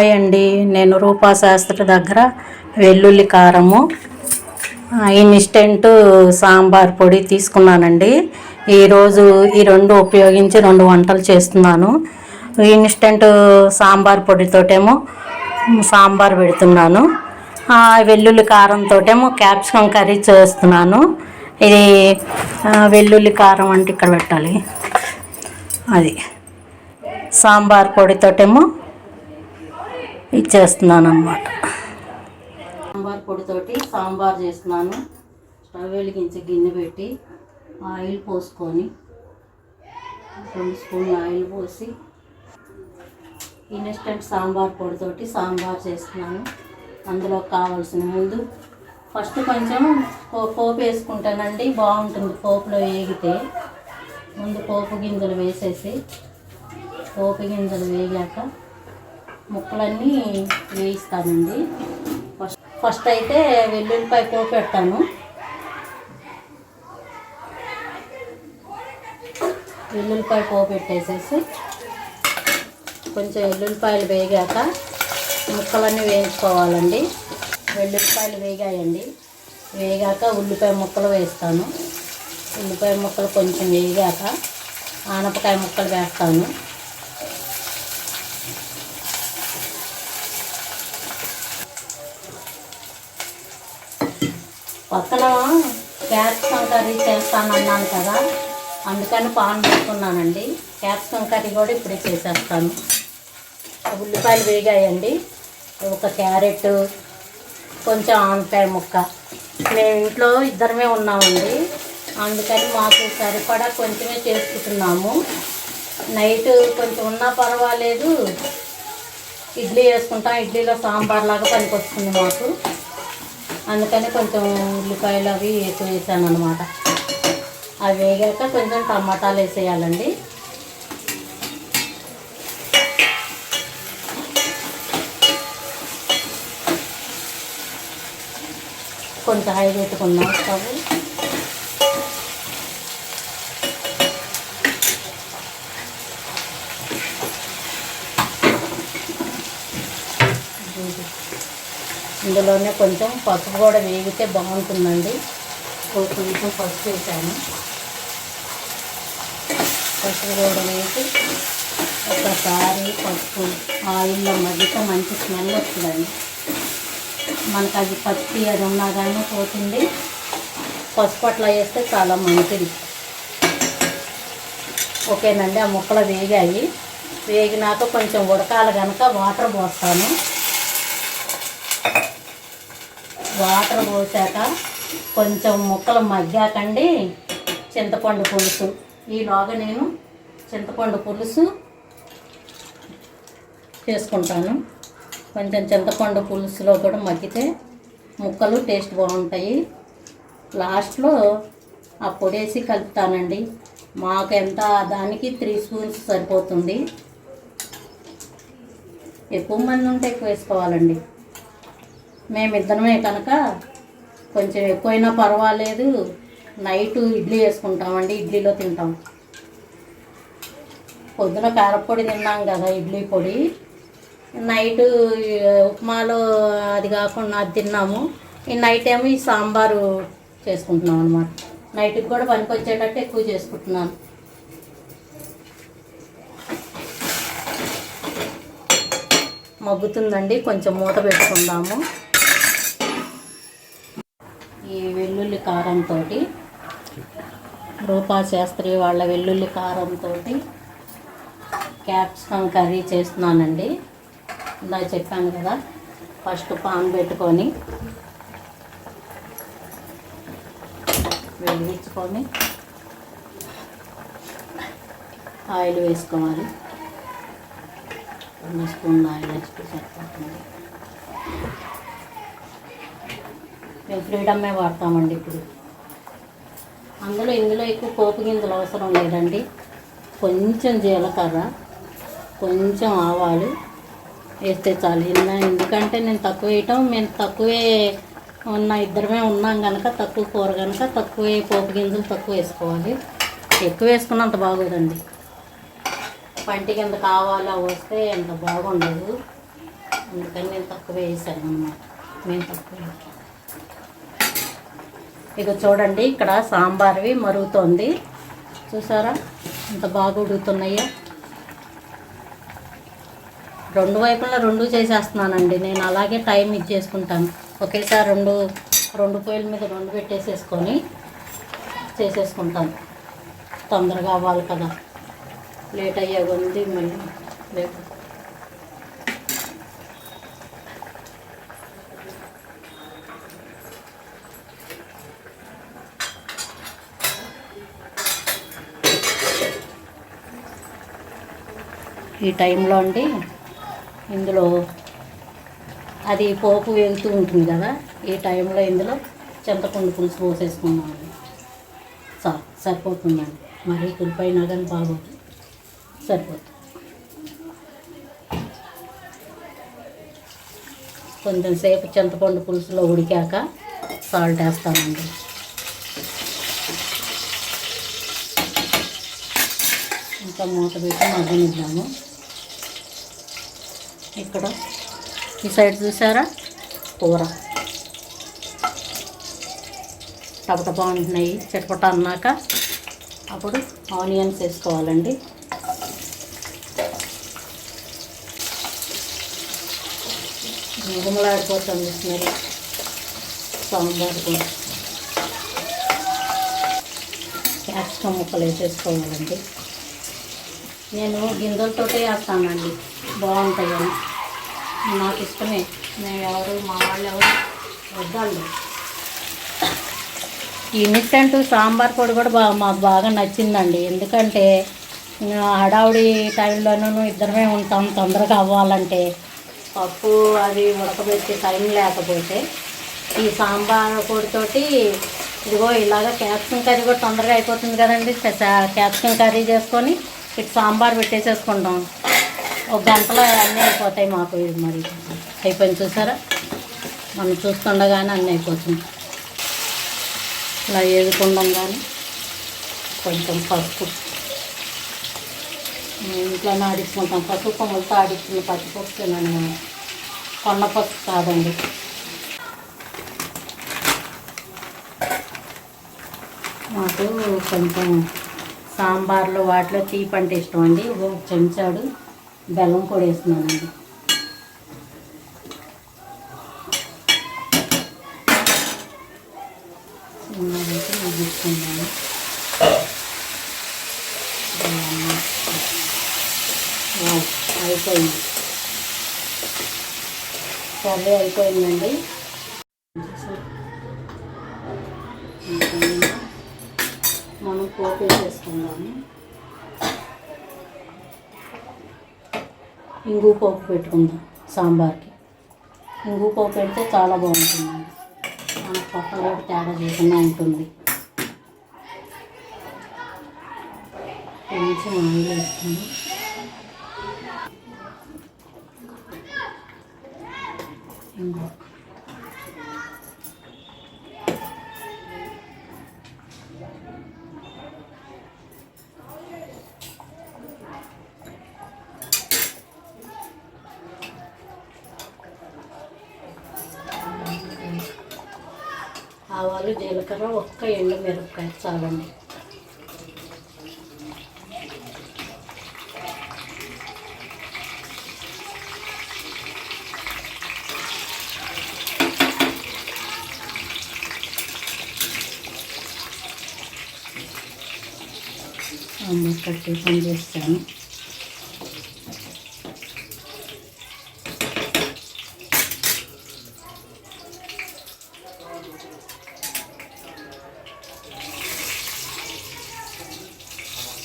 Hi అండి నేను రూపా శాస్త్రి దగ్గర వెల్లుల్లి కారము ఇన్స్టెంట్ సాంబార్ పొడి తీసుకున్నానండి. ఈరోజు ఈ రెండు ఉపయోగించి రెండు వంటలు చేస్తున్నాను. ఇన్స్టెంట్ సాంబార్ పొడితోటేమో సాంబార్ పెడుతున్నాను. వెల్లుల్లి కారంతోటేమో క్యాప్సికం కర్రీ చేస్తున్నాను. ఇది వెల్లుల్లి కారం అంటే ఇక్కడ పెట్టాలి. అది. సాంబార్ పొడితోటేమో ఇచ్చేస్తున్నాను అనమాట సాంబార్ పొడితోటి సాంబార్ చేస్తున్నాను. స్టవ్ వెలిగించి గిన్నె పెట్టి ఆయిల్ పోసుకొని రెండు స్పూన్లు ఆయిల్ పోసి ఇన్స్టెంట్ సాంబార్ పొడితోటి సాంబార్ చేస్తున్నాను. అందులో కావాల్సిన ముందు ఫస్ట్ కొంచెం పో- పోపు వేసుకుంటానండి. బాగుంటుంది పోపులో వేగితే. ముందు పోపు గింజలు వేసేసి పోపు గింజలు వేగాక ముక్కలన్నీ వేయిస్తానండి. ఫస్ట్ ఫస్ట్ అయితే వెల్లుల్లిపాయ పోపు పెడతాను. వెల్లుల్లిపాయ పోపు పెట్టేసేసి కొంచెం వెల్లుల్లిపాయలు వేగాక ముక్కలన్నీ వేయించుకోవాలండి. వెల్లుల్లిపాయలు వేగాయండి. వేగాక ఉల్లిపాయ ముక్కలు వేస్తాను. ఉల్లిపాయ ముక్కలు కొంచెం వేగాక ఆనపకాయ ముక్కలు వేస్తాను. పక్కన క్యాప్సికం కర్రీ చేస్తానన్నాను కదా అందుకని పాన్ పెట్టుకున్నానండి క్యాప్సికం కర్రీ కూడా ఇప్పుడే చేసేస్తాను. ఉల్లిపాయలు వేగాయండి. ఒక క్యారెట్ కొంచెం ఆనకాయ ముక్క. మేము ఇంట్లో ఇద్దరమే ఉన్నామండి. అందుకని మాకు సరిపడా కొంచెమే చేసుకుంటున్నాము. నైట్ కొంచెం ఉన్నా పర్వాలేదు. ఇడ్లీ వేసుకుంటాం. ఇడ్లీలో సాంబార్ లాగా పనికొస్తుంది మాకు. అందుకని కొంచెం ఉల్లిపాయలు అవి ఎక్కువ వేసాను అనమాట అవి వేగాక కొంచెం టమాటాలు వేసేయాలండి. కొంచెం హై పెట్టుకున్నాం స్టవ్. ఇందులోనే కొంచెం పసుపు కూడా వేగితే బాగుంటుందండి. కొంచెం పసుపు వేసాను. పసుపు కూడా వేసి ఒకసారి పసుపు ఆయిల్లో మగ్గితే మంచి స్మెల్ వస్తుందండి. మనకు అది పచ్చి అది ఉన్నా కానీ పోతుంది. పసుపు అట్లా వేస్తే చాలా మంచిది. ఓకేనండి ఆ ముక్కలు వేగాయి. వేగినాక కొంచెం ఉడకాలి కనుక వాటర్ పోస్తాను. వాటర్ పోసాక కొంచెం ముక్కలు మగ్గాకండి. చింతపండు పులుసు. ఈలోగా నేను చింతపండు పులుసు చేసుకుంటాను. కొంచెం చింతపండు పులుసులో కూడా మగ్గితే ముక్కలు టేస్ట్ బాగుంటాయి. లాస్ట్లో ఆ పొడేసి కలుపుతానండి. మాకు ఎంత దానికి త్రీ స్పూన్స్ సరిపోతుంది. ఎక్కువ మంది ఉంటే ఎక్కువ వేసుకోవాలండి. మేమిద్దరమే కనుక కొంచెం ఎక్కువైనా పర్వాలేదు. నైట్ ఇడ్లీ వేసుకుంటామండి ఇడ్లీలో తింటాం. పొద్దున కారపొడి తిన్నాం కదా ఇడ్లీ పొడి. నైట్ ఉప్మాలో అది కాకుండా అది తిన్నాము. ఈ నైట్ ఏమో ఈ సాంబారు చేసుకుంటున్నాం అనమాట నైట్కి కూడా పనికొచ్చేటట్టు ఎక్కువ చేసుకుంటున్నాను. మగ్గుతుందండి కొంచెం మూత పెట్టుకుందాము. ఈ వెల్లుల్లి కారంతో రూపా శాస్త్రి వాళ్ళ వెల్లుల్లి కారంతో క్యాప్సికమ్ కర్రీ చేస్తున్నానండి. ఇందా చెప్పాను కదా ఫస్ట్ పాన్ పెట్టుకొని వెలిగించుకొని ఆయిల్ వేసుకోవాలి. రెండు స్పూన్ ఆయిల్ వేసుకుని సరిపోతుంది. మేము ఫ్రీడమే వాడతామండి ఇప్పుడు. అందులో ఇందులో ఎక్కువ పోపు గింజలు అవసరం లేదండి. కొంచెం జీలకర్ర కొంచెం ఆవాలు వేస్తే చాలు. ఇలా ఎందుకంటే నేను తక్కువ వేయటం మేము తక్కువే ఉన్న ఇద్దరమే ఉన్నాం కనుక తక్కువ కూర కనుక తక్కువే పోపు గింజలు తక్కువ వేసుకోవాలి. ఎక్కువ వేసుకున్నంత బాగోదండి. పంటి కింద కావాలా వస్తే అంత బాగుండదు. అందుకని నేను తక్కువ వేసాను అన్నమాట. మేము తక్కువ వేసాం. ఇక చూడండి ఇక్కడ సాంబార్వి మరుగుతోంది. చూసారా? ఎంత బాగా ఉడుకుతున్నాయో రెండు వైపులా రెండు చేసేస్తున్నానండి. నేను అలాగే టైం ఇచ్చేసుకుంటాను ఒకేసారి రెండు రెండు పొయ్యిల మీద రెండు పెట్టేసేసుకొని చేసేసుకుంటాను. తొందరగా అవ్వాలి కదా. లేట్ అయ్యే ఉంది మళ్ళీ లేకపోతే ఈ టైంలో అండి ఇందులో అది పోపు వేగుతూ ఉంటుంది కదా ఈ టైంలో ఇందులో చింతపండు పులుసు పోసేసుకున్నామండి చాలు సరిపోతుందండి. మరీ కులిపోయినా కానీ బాగోదు. సరిపోతుంది. కొంచెం సేపు చింతపండు పులుసులో ఉడికాక సాల్ట్ వేస్తామండి. ఇంకా మూత పెట్టి మగ్గనిద్దాము. ఇక్కడ. ఈ సైడ్ చూసారా? కూర. టపట బాగుంటున్నాయి చటపట అన్నాక అప్పుడు ఆనియన్స్ వేసుకోవాలండి. గుమలాడిపోతుంది స్మెల్ సాంబార్ కూడా. క్యాప్సికమ్ ముక్కలు వేసేసుకోవాలండి. నేను గింజలతోటే వేస్తానండి. బాగుంటాయని. నాకు ఇష్టమే మేము ఎవరు మా వాళ్ళు ఎవరు వద్దాళ్ళు. ఈ ఇన్స్టెంట్ సాంబార్ పొడి కూడా బాగా మాకు బాగా నచ్చిందండి. ఎందుకంటే హడావుడి టైంలోనూ ఇద్దరమే ఉంటాం తొందరగా అవ్వాలంటే. పప్పు అది ఉడకబెట్టే టైం లేకపోతే ఈ సాంబార్ పొడితోటి ఇదిగో ఇలాగ క్యాప్సికం కర్రీ కూడా తొందరగా అయిపోతుంది కదండి. క్యాప్సికం కర్రీ చేసుకొని ఇటు సాంబార్ పెట్టేసేసుకుంటాం. ఒక గంటలో అన్నీ అయిపోతాయి మాకు ఇది మరి. అయిపోయింది చూసారా? మనం చూస్తుండగానే అన్నీ అయిపోతుంది. ఇలా ఏదుకుండంగానే కొంచెం పసుపు. ఇంట్లోనే ఆడించుకుంటాం. పసుపు కొమ్మలతో ఆడించిన పచ్చిపప్పు తిన్నాను నేను. పసుపు కాదండి. మాకు కొంచెం సాంబార్లో వాటిలో తీపి అంటే ఇష్టం అండి. ఒక చెంచాడు. బెల్లం కూడా వేస్తున్నానండి. చిన్నదైతే మగ్గించుకున్నాను అయిపోయింది. కర్రీ అయిపోయిందండి. మనం పోపు ఇంగు పోపు పెట్టుకుందాం సాంబార్కి. ఇంగు పోపు పెడితే చాలా బాగుంటుంది. మనకు పక్కన కూడా తేడా చేయకుండా ఉంటుంది. కొంచెం ఆయిల్ వేసుకుందాం. ఇంగు. ఆవాలు జీలకర్ర ఒక్క ఎండు మిరపకాయ చాలండి. అమ్మ కట్టి పని చేస్తాను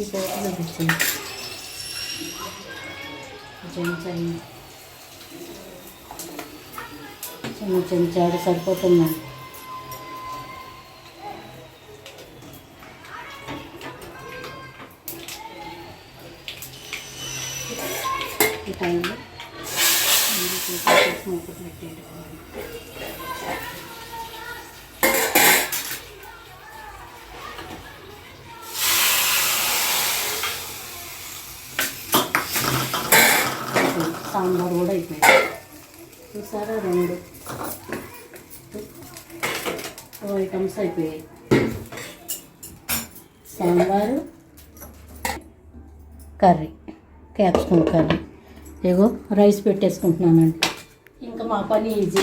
ఈ పోటీలో తెచ్చాను చెంచాయి చిన్న చెంచాడు సరిపోతుందండి. సాంబార్ కూడా అయిపోయింది. చూసారా రెండు? టూ ఐటమ్స్ అయిపోయాయి. Sambar curry capsicum curry. ఏగో rice పెట్టేసుకుంటున్నానండి. ఇంకా మా పని ఈజీ.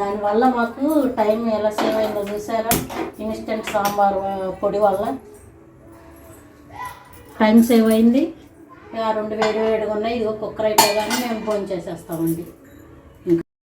దానివల్ల మాకు టైం ఎలా సేవ్ అయిందో చూసారా? ఇన్స్టెంట్ సాంబార్ పొడి వల్ల టైం సేవ్ అయింది. రెండు వేడి వేడిగా ఉన్నాయి ఇది కుక్కర్ అయిపోగానే మేము భోజనం చేసేస్తామండి